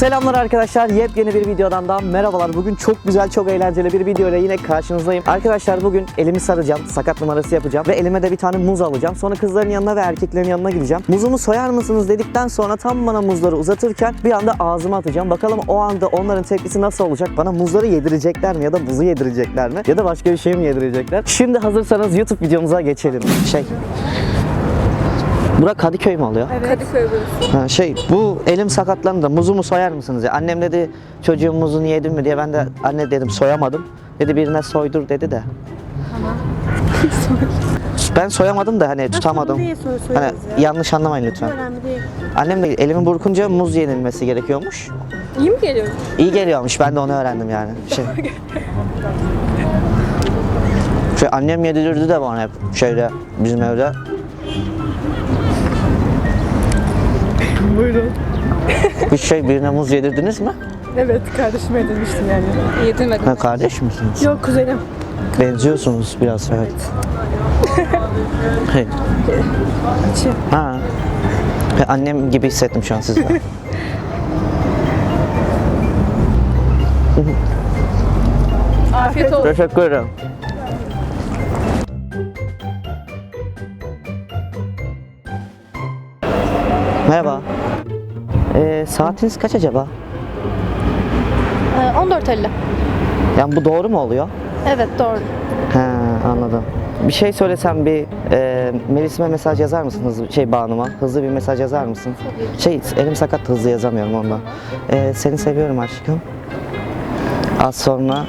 Selamlar arkadaşlar. Yepyeni bir videodan daha merhabalar. Bugün çok güzel, çok eğlenceli bir video ile yine karşınızdayım. Arkadaşlar bugün elimi saracağım, sakat numarası yapacağım ve elime de bir tane muz alacağım. Sonra kızların yanına ve erkeklerin yanına gideceğim. Muzumu soyar mısınız dedikten sonra tam bana muzları uzatırken bir anda ağzıma atacağım. Bakalım o anda onların tepkisi nasıl olacak? Bana muzları yedirecekler mi ya da muzu yedirecekler mi? Ya da başka bir şey mi yedirecekler? Şimdi hazırsanız YouTube videomuza geçelim. Şey, Burak Kadıköy mü oluyor? Kadıköy burası. Ha, şey bu elim sakatlandı muzumu soyar mısınız ya? Annem dedi çocuğun muzunu yedin mi diye ben de anne dedim soyamadım. Dedi birine soydur dedi de. ben soyamadım da hani tutamadım. Niye soru Hani ya? yanlış anlamayın lütfen. Önemli değil. Annem de elimi burkunca muz yenilmesi gerekiyormuş. İyi mi geliyor? İyi geliyormuş ben de onu öğrendim yani. Şey. Şey annem yedirirdi de bana hep şeyde bizim evde. Buyurun. Bir şey birine muz yedirdiniz mi? Evet kardeşime yedirmiştim yani. Yedirmedim. Ha, kardeş misiniz? Yok kuzenim. Benziyorsunuz biraz evet. Hey. Açayım. ha. He, Annem gibi hissettim şu an sizde. Afiyet olsun. Teşekkür ederim. Merhaba. Ee, saatiniz kaç acaba? Ee, 14.50. Yani bu doğru mu oluyor? Evet doğru. He anladım. Bir şey söylesem bir e, Melis'ime mesaj yazar mısın hızlı şey Banu'ma? Hızlı bir mesaj yazar mısın? Şey elim sakat hızlı yazamıyorum ondan. E, seni seviyorum aşkım. Az sonra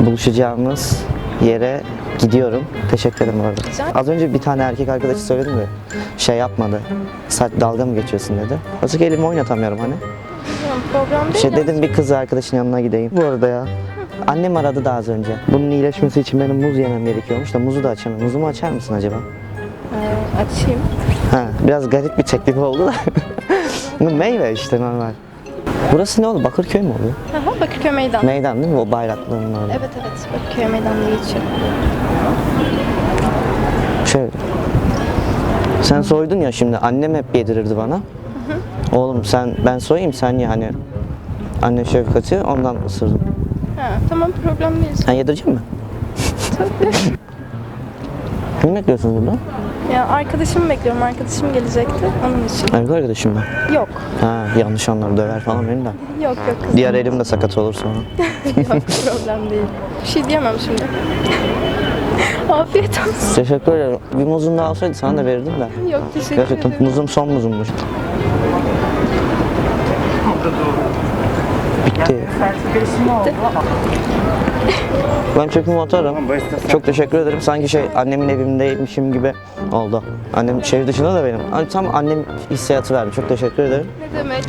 buluşacağımız yere gidiyorum. Teşekkür ederim bu arada. Az önce bir tane erkek arkadaşı söyledi mi? Şey yapmadı. Saat dalga mı geçiyorsun dedi. Ki elimi oynatamıyorum hani. Program değil Şey dedim bir kız arkadaşın yanına gideyim. Bu arada ya. Annem aradı da az önce. Bunun iyileşmesi için benim muz yemem gerekiyormuş da muzu da açamıyorum. Muzumu açar mısın acaba? Ee, açayım. Ha, biraz garip bir teklif oldu da. Bu Meyve işte normal. Burası ne oldu? Bakırköy mü oluyor? Aha, Bakırköy Meydan. Meydan değil mi? O bayrakların orada. evet evet Bakırköy Meydan diye geçiyor. Şöyle. Sen soydun ya şimdi. Annem hep yedirirdi bana. Oğlum sen ben soyayım sen ye hani. Anne şefkati ondan ısırdım. Ha, tamam problem değil. Sen yedirecek misin? Kim bekliyorsun burada? Ya arkadaşımı bekliyorum. Arkadaşım gelecekti. Onun için. Erkek arkadaşım ben. Yok. Ha yanlış anlar döver falan beni de. Yok yok kızım. Diğer elim de sakat olur sonra. yok problem değil. Bir şey diyemem şimdi. Afiyet olsun. Teşekkür ederim. Bir muzun daha olsaydı sana da verirdim de. Yok teşekkür Gerçekten ederim. muzum son muzummuş. Bitti. Ben çöpümü atarım. Çok teşekkür ederim. Sanki şey annemin evimdeymişim gibi oldu. Annem şehir dışında da benim. Hani tam annem hissiyatı verdi. Çok teşekkür ederim. Ne demek?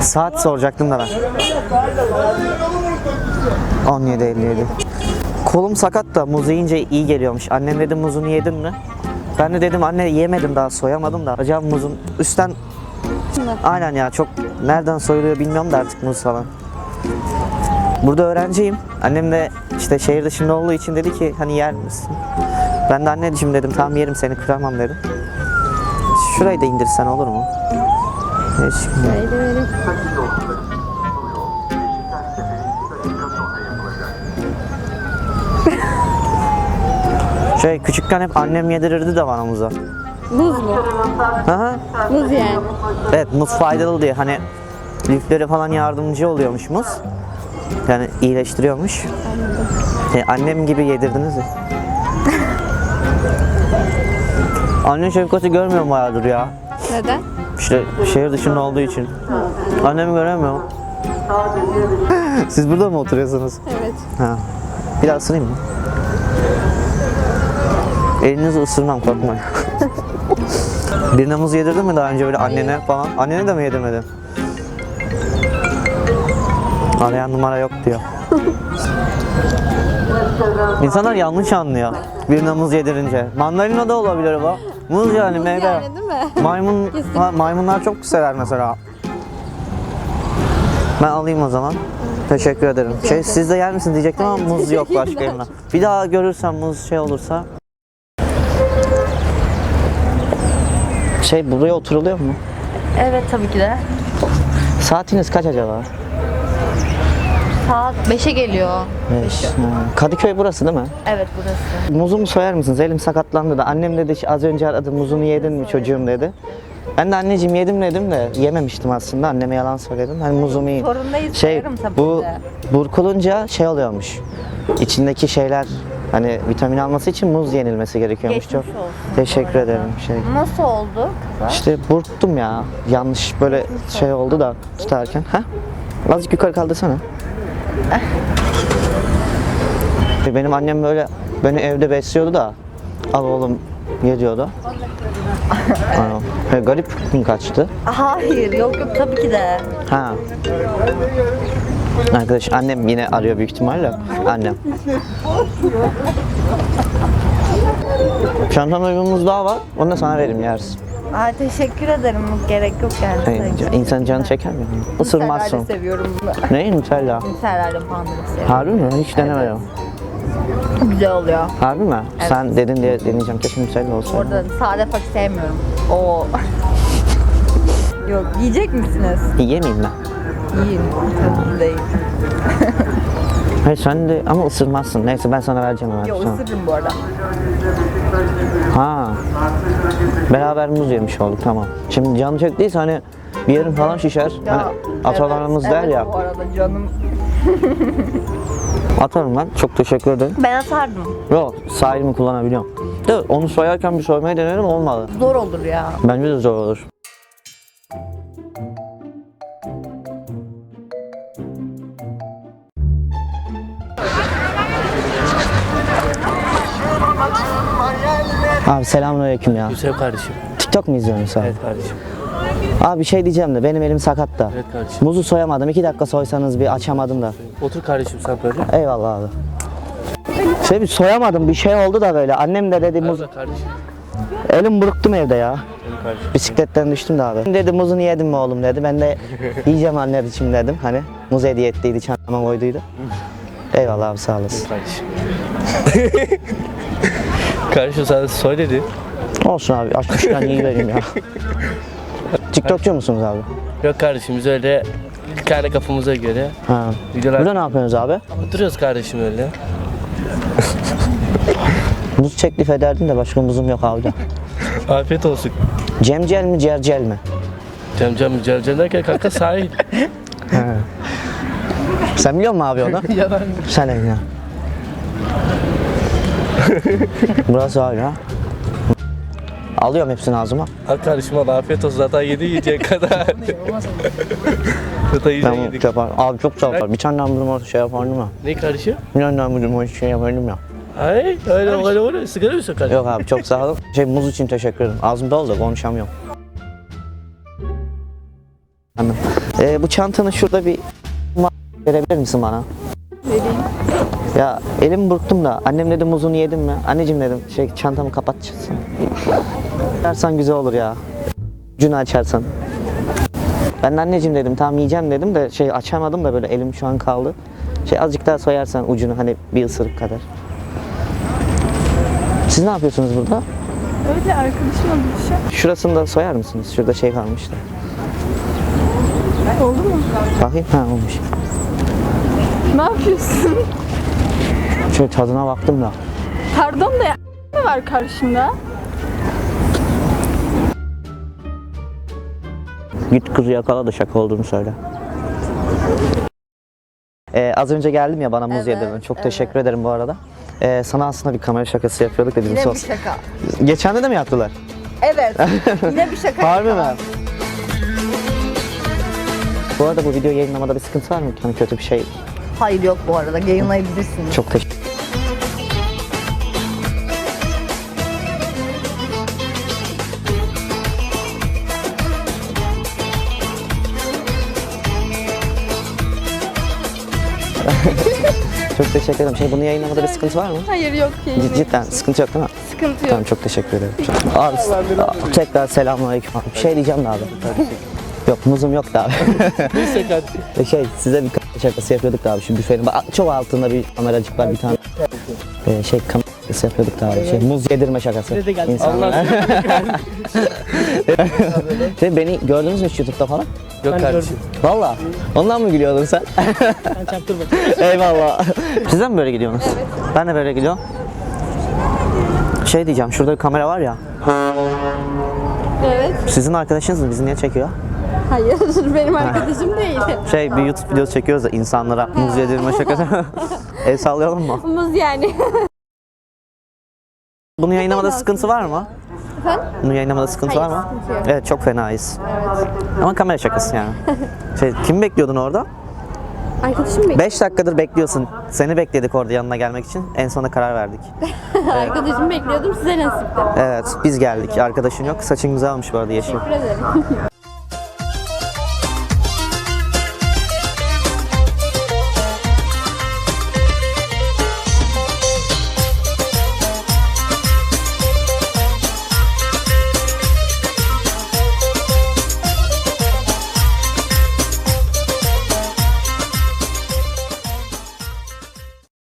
Saat soracaktım da ben. 17.57. Kolum sakat da muz yiyince iyi geliyormuş. Annem dedi muzunu yedin mi? Ben de dedim anne yemedim daha soyamadım da. Acaba muzun üstten Aynen ya çok nereden soyuluyor bilmiyorum da artık muz falan. Burada öğrenciyim. Annem de işte şehir dışında olduğu için dedi ki hani yer misin? Ben de anneciğim dedim tamam yerim seni kıramam dedim. Şurayı da indirsen olur mu? Ne şimdi? Şey küçükken hep annem yedirirdi de bana muzu. Buz mu? Aha. Buz yani. Evet muz faydalı diye hani liflere falan yardımcı oluyormuş muz. Yani iyileştiriyormuş. E, annem gibi yedirdiniz ya. Anne şefkati görmüyorum bayağıdır ya. Neden? İşte şehir dışında olduğu için. Annemi göremiyorum. Siz burada mı oturuyorsunuz? Evet. Ha. Bir daha ısırayım mı? Elinizi ısırmam korkmayın. Muz yedirdin mi daha önce böyle annene falan? Annene de mi yedirmedin? Arayan numara yok diyor. İnsanlar yanlış anlıyor. Birine muz yedirince. Mandalina da olabilir bu. Muz yani meyve. Yani değil mi? Maymun, maymunlar çok sever mesela. Ben alayım o zaman. Teşekkür ederim. Şey siz de yer misin diyecektim ama muz yok başka yerine. Bir daha görürsem muz şey olursa Şey buraya oturuluyor mu? Evet tabii ki de. Saatiniz kaç acaba? Saat 5'e geliyor. Beş. Ha. Kadıköy burası değil mi? Evet burası. Muzumu soyar mısınız? Elim sakatlandı da. Annem dedi az önce aradı muzunu yedin mi çocuğum dedi. Ben de anneciğim yedim dedim de yememiştim aslında. Anneme yalan söyledim. Hani muzumu yiyin. Sorundayız, Şey soyarım tabii bu de. burkulunca şey oluyormuş. İçindeki şeyler hani vitamin alması için muz yenilmesi gerekiyormuş. Geçmiş Çok olsun teşekkür ederim. Şey. Nasıl oldu kızlar? İşte burktum ya. Yanlış böyle şey oldu da tutarken. Ha? Azıcık yukarı kaldırsana. Benim annem böyle beni evde besliyordu da al oğlum ye diyordu. Aa, garip gün kaçtı. Hayır yok yok tabii ki de. Ha. Arkadaş annem yine arıyor büyük ihtimalle. Annem. Çantamda bir muz daha var. Onu da sana veririm yersin. Aa, teşekkür ederim. Gerek yok yani. Hey, insan canı çeker mi? Isırmazsın. Nutella'yı seviyorum bunu. Neyi Nutella? Nutella'yla pandırı seviyorum. Harbi mi? Hiç denemedim. Güzel oluyor. Harbi mi? Sen dedin diye deneyeceğim. Keşke Nutella olsaydı. Orada sade fakir sevmiyorum. Oo. yok yiyecek misiniz? Yemeyeyim ben. Tabii değil. Hayır sen de ama ısırmazsın. Neyse ben sana vereceğim hemen. Yok sonra. ısırırım bu arada. Ha. Beraber muz yemiş olduk tamam. Şimdi canım çektiyse hani bir yerin falan şişer. hani atalarımız evet, der evet, ya. bu arada canım. Atarım ben. Çok teşekkür ederim. Ben atardım. Yok sahilimi kullanabiliyorum. De onu soyarken bir soymayı denerim olmadı. Zor olur ya. Bence de zor olur. Abi selamünaleyküm ya. Hüseyin kardeşim. TikTok mu izliyorsun abi? Evet kardeşim. Abi bir şey diyeceğim de benim elim sakat da. Evet kardeşim. Muzu soyamadım. iki dakika soysanız bir açamadım da. Otur kardeşim sen böyle. Eyvallah abi. Şey bir soyamadım bir şey oldu da böyle. Annem de dedi muz. Kardeşim. Elim buruktum evde ya. Benim kardeşim. Bisikletten düştüm de abi. Dedi muzunu yedin mi oğlum dedi. Ben de yiyeceğim anneciğim dedim. Hani muz hediye ettiydi çantama koyduydu. Eyvallah abi sağ olasın. Kardeşim. kardeşim sana soy dedi. Olsun abi açmışken iyi vereyim ya. TikTokçu musunuz abi? Yok kardeşim biz öyle kendi kafamıza göre Ha. videolar Burada ne yapıyorsunuz abi? oturuyoruz kardeşim öyle. Muz teklif ederdim de başka muzum yok abi. Afiyet olsun. Cemcel mi cercel mi? Cem cem cem cem derken kanka sahil. Sen biliyor musun abi onu? Yalan. Sen ya. Burası abi ya. Alıyorum hepsini ağzıma. Al kardeşim al afiyet olsun zaten yedi yiyecek kadar. zaten yiyecek yedik. yapar. Abi çok sağ ol. Bir tane hamburger şey yapardım ya. Ne kardeşim? Bir tane hamburger şey yapardım ya. Ay öyle öyle öyle sigara mı kardeşim? Yok abi çok sağ olun. Şey muz için teşekkür ederim. Ağzım dolu da konuşamıyorum. Anladım. Ee, bu çantanın şurada bir verebilir misin bana? Vereyim. Ya elim burktum da annem dedi muzunu yedin mi? Anneciğim dedim şey çantamı kapatacaksın. Açarsan güzel olur ya. Ucunu açarsan. Ben de anneciğim dedim tamam yiyeceğim dedim de şey açamadım da böyle elim şu an kaldı. Şey azıcık daha soyarsan ucunu hani bir ısırık kadar. Siz ne yapıyorsunuz burada? Öyle arkadaşımla buluşacağım. Şurasını da soyar mısınız? Şurada şey kalmıştı. Oldu mu? Bakayım ha olmuş. Ne yapıyorsun? Şöyle tadına baktım da. Pardon da ya ne var karşında? Git kızı yakala da şaka olduğunu söyle. Ee, az önce geldim ya bana muz Evet, yedirdin. Çok evet. teşekkür ederim bu arada. Ee, sana aslında bir kamera şakası yapıyorduk da dedim Yine bir sos. şaka. Geçen de de mi yaptılar? Evet. Yine bir şaka. Harbi mi? yapalım. Bu arada bu video yayınlamada bir sıkıntı var mı? Hani kötü bir şey. Hayır yok bu arada. Yayınlayabilirsiniz. Çok teşekkür Çok teşekkür ederim. Şey bunu yayınlamada bir sıkıntı var mı? Hayır yok Cid- Cidden sıkıntı yok değil mi? Sıkıntı yok. Tamam çok teşekkür ederim. Abi s- tekrar selamünaleyküm abi. Bir şey diyeceğim de abi. Yok muzum yok da abi. Neyse kardeşim. E şey size bir kamera şakası yapıyorduk da abi şu büfenin bak, çok altında bir kameracık var bir tane. Ee, şey kam- Biz yapıyorduk da abi. Şey, muz yedirme şakası. İnsanlara. Şey, beni gördünüz mü hiç YouTube'da falan? Yok kardeşim. Valla. Ondan mı gülüyordun sen? Sen çaktırma. Eyvallah. Siz de mi böyle gidiyorsunuz? Evet. Ben de böyle gidiyorum. Şey diyeceğim, şurada bir kamera var ya. Evet. Sizin arkadaşınız mı? Bizi niye çekiyor? Hayır benim arkadaşım değil. Şey bir YouTube videosu çekiyoruz da insanlara muz yedirme şakası. El sallayalım mı? Muz yani. Bunu yayınlamada sıkıntı var mı? Bunu yayınlamada sıkıntı var mı? sıkıntı yok. Evet çok fenayız. Ama kamera şakası yani. Şey, kim bekliyordun orada? Arkadaşım bek 5 dakikadır bekliyorsun. Seni bekledik orada yanına gelmek için. En sona karar verdik. arkadaşımı bekliyordum size nasipti. Evet biz geldik. Arkadaşın yok. Saçın güzel olmuş bu arada yeşil. Teşekkür ederim.